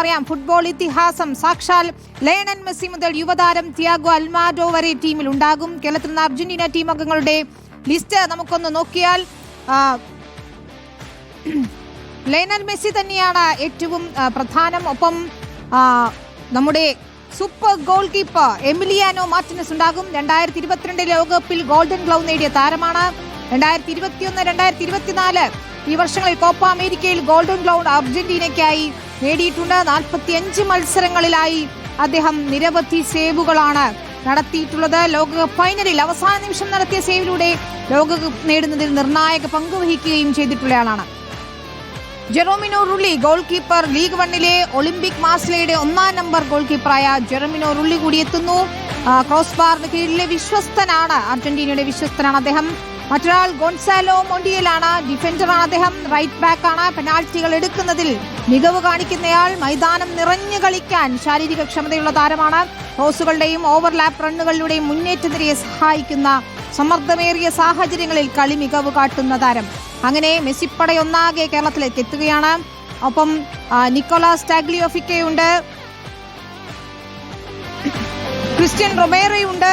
നമുക്കറിയാം. ഫുട്ബോൾ ഇതിഹാസം സാക്ഷാൽ ലയണൻ മെസ്സി മുതൽ യുവതാരം തിയാഗോ അൽമാഡോ വരെ ടീമിൽ ഉണ്ടാകും. കേരളത്തിൽ നിന്ന് അർജന്റീന ടീം അംഗങ്ങളുടെ ലിസ്റ്റ് നമുക്കൊന്ന് നോക്കിയാൽ ലയണൽ മെസ്സി തന്നെയാണ് ഏറ്റവും പ്രധാനം. ഒപ്പം നമ്മുടെ super goal keeper Emiliano Martinez ഉണ്ടാകും. രണ്ടായിരത്തി ഇരുപത്തിരണ്ട് ലോകകപ്പിൽ ഗോൾഡൻ ഗ്ലൗ നേടിയ താരമാണ്. രണ്ടായിരത്തി ഇരുപത്തിയൊന്ന് രണ്ടായിരത്തി ഇരുപത്തിനാല് ഈ വർഷങ്ങളിൽ കോപ്പ അമേരിക്കയിൽ ഗോൾഡൻ ഗ്ലൗ അർജന്റീനയ്ക്കായി നേടിയിട്ടുണ്ട്. നാൽപ്പത്തിയഞ്ച് മത്സരങ്ങളിലായി അദ്ദേഹം നിരവധി സേവുകളാണ് നടത്തിയിട്ടുള്ളത്. ലോകകപ്പ് ഫൈനലിൽ അവസാന നിമിഷം നടത്തിയ സേവിലൂടെ ലോകകപ്പ് നേടുന്നതിൽ നിർണായക പങ്ക് വഹിക്കുകയും ചെയ്തിട്ടുള്ളയാളാണ് Geronimo Rulli goal keeper league വണ്ണിലെ ഒളിമ്പിക് മാസ്ലയുടെ ഒന്നാം നമ്പർ ഗോൾ കീപ്പറായ ജെറോമിനോ റുള്ളി കൂടി എത്തുന്നു. ക്രോസ് ബാറിന് കീഴിലെ വിശ്വസ്തനാണ് അർജന്റീനയുടെ വിശ്വസ്തനാണ് അദ്ദേഹം. മറ്റൊരാൾ ഗോൺസാലോ മൊണ്ടിയലാണ്. ഡിഫൻഡറാണ് അദ്ദേഹം. റൈറ്റ് ബാക്കാണ്. പെനാൽറ്റികൾ എടുക്കുന്നതിൽ മികവ് കാണിക്കുന്നയാൾ മൈതാനം നിറഞ്ഞു കളിക്കാൻ ശാരീരിക ക്ഷമതയുള്ള താരമാണ്. ക്രോസുകളുടെയും ഓവർലാപ്പ് റണ്ണുകളിലൂടെയും മുന്നേറ്റ നിരയെ സഹായിക്കുന്ന സമ്മർദ്ദമേറിയ സാഹചര്യങ്ങളിൽ കളി മികവ് കാട്ടുന്ന താരം. അങ്ങനെ മെസ്സിപ്പടയൊന്നാകെ കേരളത്തിലേക്ക് എത്തുകയാണ്. ഒപ്പം നിക്കോളാസ് ടാഗ്ലിയോഫിക്കയുണ്ട്. ക്രിസ്ത്യൻ റൊമേറയുണ്ട്.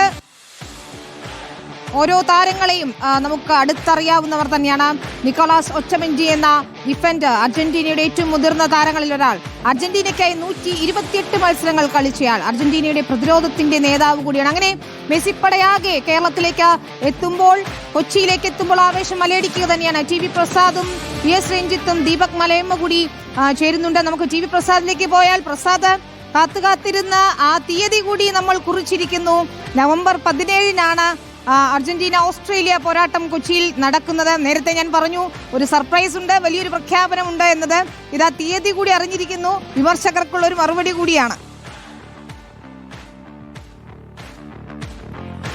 ഓരോ താരങ്ങളെയും നമുക്ക് അടുത്തറിയാവുന്നവർ തന്നെയാണ്. നിക്കോളാസ് ഒച്ചമെഞ്ചി എന്ന ഡിഫൻഡർ അർജന്റീനയുടെ ഏറ്റവും മുതിർന്ന താരങ്ങളിൽ ഒരാൾ. അർജന്റീനയ്ക്കായി നൂറ്റി ഇരുപത്തിയെട്ട് മത്സരങ്ങൾ കളിച്ചയാൾ. അർജന്റീനയുടെ പ്രതിരോധത്തിന്റെ നേതാവ് കൂടിയാണ്. അങ്ങനെ മെസ്സിപ്പടയാകെ കേരളത്തിലേക്ക് എത്തുമ്പോൾ കൊച്ചിയിലേക്ക് എത്തുമ്പോൾ ആവേശം മലയടിക്കുക തന്നെയാണ്. ടി വി പ്രസാദും പി എസ് രഞ്ജിത്തും ദീപക് മലയമ്മ കൂടി ചേരുന്നുണ്ട്. നമുക്ക് ടി വി പ്രസാദിലേക്ക് പോയാൽ പ്രസാദ് കാത്തു കാത്തിരുന്ന ആ തീയതി കൂടി നമ്മൾ കുറിച്ചിരിക്കുന്നു. നവംബർ പതിനേഴിനാണ് അർജന്റീന ഓസ്ട്രേലിയ പോരാട്ടം കൊച്ചിയിൽ നടക്കുന്നത്. നേരത്തെ ഞാൻ പറഞ്ഞു ഒരു സർപ്രൈസ് ഉണ്ട് വലിയൊരു പ്രഖ്യാപനമുണ്ട് എന്നത് ഇതാ തീയതി കൂടി അറിഞ്ഞിരിക്കുന്നു. വിമർശകർക്കുള്ള ഒരു മറുപടി കൂടിയാണ്.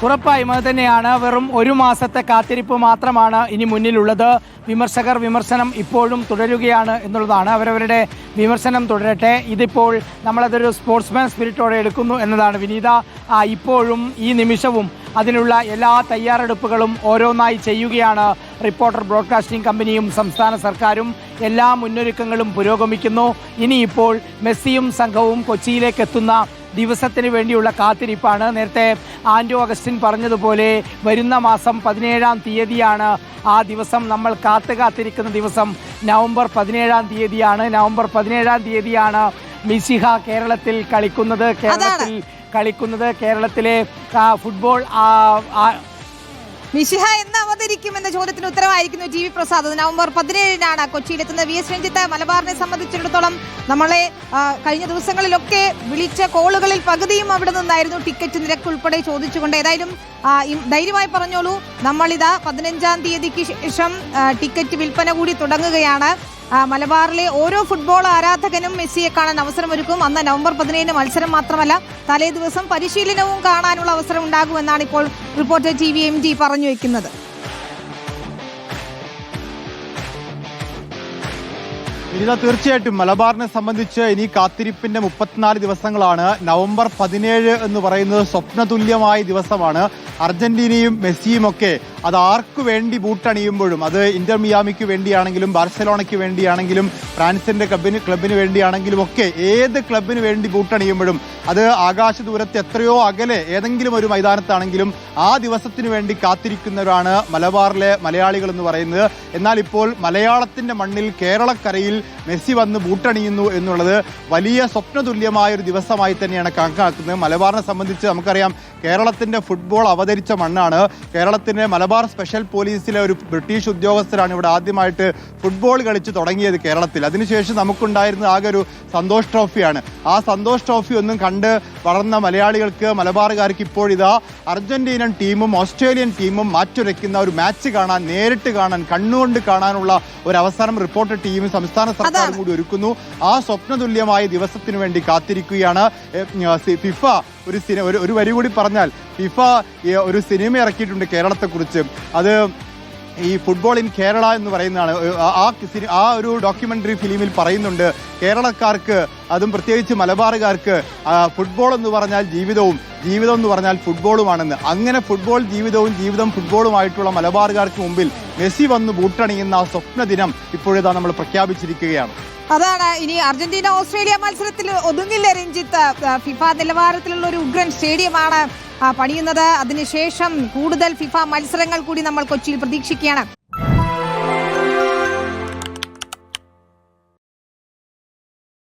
ഉറപ്പായും അത് തന്നെയാണ്. വെറും ഒരു മാസത്തെ കാത്തിരിപ്പ് മാത്രമാണ് ഇനി മുന്നിലുള്ളത്. വിമർശകർ വിമർശനം ഇപ്പോഴും തുടരുകയാണ് എന്നുള്ളതാണ് അവരവരുടെ വിമർശനം തുടരട്ടെ. ഇതിപ്പോൾ നമ്മളതൊരു സ്പോർട്സ്മാൻ സ്പിരിറ്റോടെ എടുക്കുന്നു എന്നതാണ് വിനീത. ഇപ്പോഴും ഈ നിമിഷവും അതിനുള്ള എല്ലാ തയ്യാറെടുപ്പുകളും ഓരോന്നായി ചെയ്യുകയാണ് റിപ്പോർട്ടർ ബ്രോഡ്കാസ്റ്റിംഗ് കമ്പനിയും സംസ്ഥാന സർക്കാരും. എല്ലാ മുന്നൊരുക്കങ്ങളും പുരോഗമിക്കുന്നു. ഇനിയിപ്പോൾ മെസ്സിയും സംഘവും കൊച്ചിയിലേക്ക് എത്തുന്ന ദിവസത്തിന് വേണ്ടിയുള്ള കാത്തിരിപ്പാണ്. നേരത്തെ ആൻഡോ അഗസ്റ്റിൻ പറഞ്ഞതുപോലെ വരുന്ന മാസം പതിനേഴാം തീയതിയാണ് ആ ദിവസം. നമ്മൾ കാത്തു കാത്തിരിക്കുന്ന ദിവസം നവംബർ പതിനേഴാം തീയതിയാണ്. നവംബർ പതിനേഴാം തീയതിയാണ് മിസിഹ കേരളത്തിൽ കളിക്കുന്നത്. കേരളത്തിൽ കളിക്കുന്നത് കേരളത്തിലെ ഫുട്ബോൾ മിശിഹ എന്ന് അവതരിക്കും എന്ന ചോദ്യത്തിന് ഉത്തരവായിരിക്കുന്നു ജി വി പ്രസാദ്. നവംബർ പതിനേഴിനാണ് കൊച്ചിയിലെത്തുന്ന വി എസ് രഞ്ജിത്ത് മലബാറിനെ സംബന്ധിച്ചിടത്തോളം നമ്മളെ കഴിഞ്ഞ ദിവസങ്ങളിലൊക്കെ വിളിച്ച കോളുകളിൽ പകുതിയും അവിടെ നിന്നായിരുന്നു ടിക്കറ്റ് നിരക്ക് ഉൾപ്പെടെ ചോദിച്ചുകൊണ്ട്. ഏതായാലും ധൈര്യമായി പറഞ്ഞോളൂ. നമ്മളിതാ പതിനഞ്ചാം തീയതിക്ക് ശേഷം ടിക്കറ്റ് വിൽപ്പന കൂടി തുടങ്ങുകയാണ്. മലബാറിലെ ഓരോ ഫുട്ബോൾ ആരാധകനും മെസ്സിയെ കാണാൻ അവസരം ഒരുക്കും അന്ന് നവംബർ പതിനേഴിന് മത്സരം മാത്രമല്ല തലേ ദിവസം പരിശീലനവും കാണാനുള്ള അവസരം ഉണ്ടാകുമെന്നാണ് ഇപ്പോൾ reporter T V M G പറഞ്ഞു വെക്കുന്നത്. ഇനിതാ തീർച്ചയായിട്ടും മലബാറിനെ സംബന്ധിച്ച് ഇനി കാത്തിരിപ്പിന്റെ മുപ്പത്തിനാല് ദിവസങ്ങളാണ്. നവംബർ പതിനേഴ് എന്ന് പറയുന്നത് സ്വപ്നതുല്യമായ ദിവസമാണ്. അർജന്റീനയും മെസ്സിയും ഒക്കെ അത് ആർക്കു വേണ്ടി ബൂട്ടണിയുമ്പോഴും അത് ഇന്റർ മിയാമിക്ക് വേണ്ടിയാണെങ്കിലും ബാർസലോണയ്ക്ക് വേണ്ടിയാണെങ്കിലും ഫ്രാൻസിന്റെ ക്ലബിന് ക്ലബിന് വേണ്ടിയാണെങ്കിലും ഒക്കെ ഏത് ക്ലബിന് വേണ്ടി ബൂട്ടണിയുമ്പോഴും അത് ആകാശ ദൂരത്ത് എത്രയോ അകലെ ഏതെങ്കിലും ഒരു മൈതാനത്താണെങ്കിലും ആ ദിവസത്തിന് വേണ്ടി കാത്തിരിക്കുന്നവരാണ് മലബാറിലെ മലയാളികൾ എന്ന് പറയുന്നത്. എന്നാൽ ഇപ്പോൾ മലയാളത്തിന്റെ മണ്ണിൽ കേരളക്കരയിൽ മെസ്സി വന്ന് ബൂട്ടണിയുന്നു എന്നുള്ളത് വലിയ സ്വപ്നതുല്യമായ ഒരു ദിവസമായി തന്നെയാണ് കണക്കാക്കുന്നത്. മലബാറിനെ സംബന്ധിച്ച് നമുക്കറിയാം കേരളത്തിന്റെ ഫുട്ബോൾ അവതരിച്ച മണ്ണാണ്. കേരളത്തിന്റെ മലബാർ സ്പെഷ്യൽ പോലീസിലെ ഒരു ബ്രിട്ടീഷ് ഉദ്യോഗസ്ഥരാണ് ഇവിടെ ആദ്യമായിട്ട് ഫുട്ബോൾ കളിച്ച് തുടങ്ങിയത് കേരളത്തിൽ. അതിനുശേഷം നമുക്കുണ്ടായിരുന്ന ആകെ ഒരു സന്തോഷ് ട്രോഫിയാണ്. ആ സന്തോഷ് ട്രോഫി ഒന്നും കണ്ട് വളർന്ന മലയാളികൾക്ക് മലബാറുകാർക്ക് ഇപ്പോഴിതാ അർജന്റീനൻ ടീമും ഓസ്ട്രേലിയൻ ടീമും മാറ്റുരയ്ക്കുന്ന ഒരു മാച്ച് കാണാൻ നേരിട്ട് കാണാൻ കണ്ണുകൊണ്ട് കാണാനുള്ള ഒരു അവസരം റിപ്പോർട്ടർ ടീമും സംസ്ഥാന സർക്കാരും കൂടി ഒരുക്കുന്നു. ആ സ്വപ്നതുല്യമായ ദിവസത്തിനു വേണ്ടി കാത്തിരിക്കുകയാണ് ഫിഫ ഒരു സിനിമ ഒരു ഒരു വരി കൂടി പറഞ്ഞാൽ ഫിഫ ഒരു സിനിമ ഇറക്കിയിട്ടുണ്ട് കേരളത്തെക്കുറിച്ച്. അത് ഈ ഫുട്ബോൾ ഇൻ കേരള എന്ന് പറയുന്നതാണ്. ആ- ആ ഒരു ഡോക്യുമെന്ററി ഫിലിമിൽ പറയുന്നുണ്ട് കേരളക്കാർക്ക് അതും പ്രത്യേകിച്ച് മലബാറുകാർക്ക് ഫുട്ബോൾ എന്ന് പറഞ്ഞാൽ ജീവിതവും ജീവിതം എന്ന് പറഞ്ഞാൽ ഫുട്ബോളുമാണെന്ന്. അങ്ങനെ ഫുട്ബോൾ ജീവിതവും ജീവിതം ഫുട്ബോളുമായിട്ടുള്ള മലബാറുകാർക്ക് മുമ്പിൽ മെസ്സി വന്ന് ബൂട്ടണിയുന്ന ആ സ്വപ്ന ദിനം ഇപ്പോഴിതാ നമ്മൾ പ്രഖ്യാപിച്ചിരിക്കുകയാണ്. അതാണ്. ഇനി അർജന്റീന ഓസ്ട്രേലിയ മത്സരത്തിൽ ഒതുങ്ങില്ല രഞ്ജിത്ത്. ഫിഫ നിലവാരത്തിലുള്ള ഒരു ഉഗ്രൻ സ്റ്റേഡിയമാണ് പണിയുന്നത്. അതിനുശേഷം കൂടുതൽ ഫിഫ മത്സരങ്ങൾ കൂടി നമ്മൾ കൊച്ചിയിൽ പ്രതീക്ഷിക്കുകയാണ്.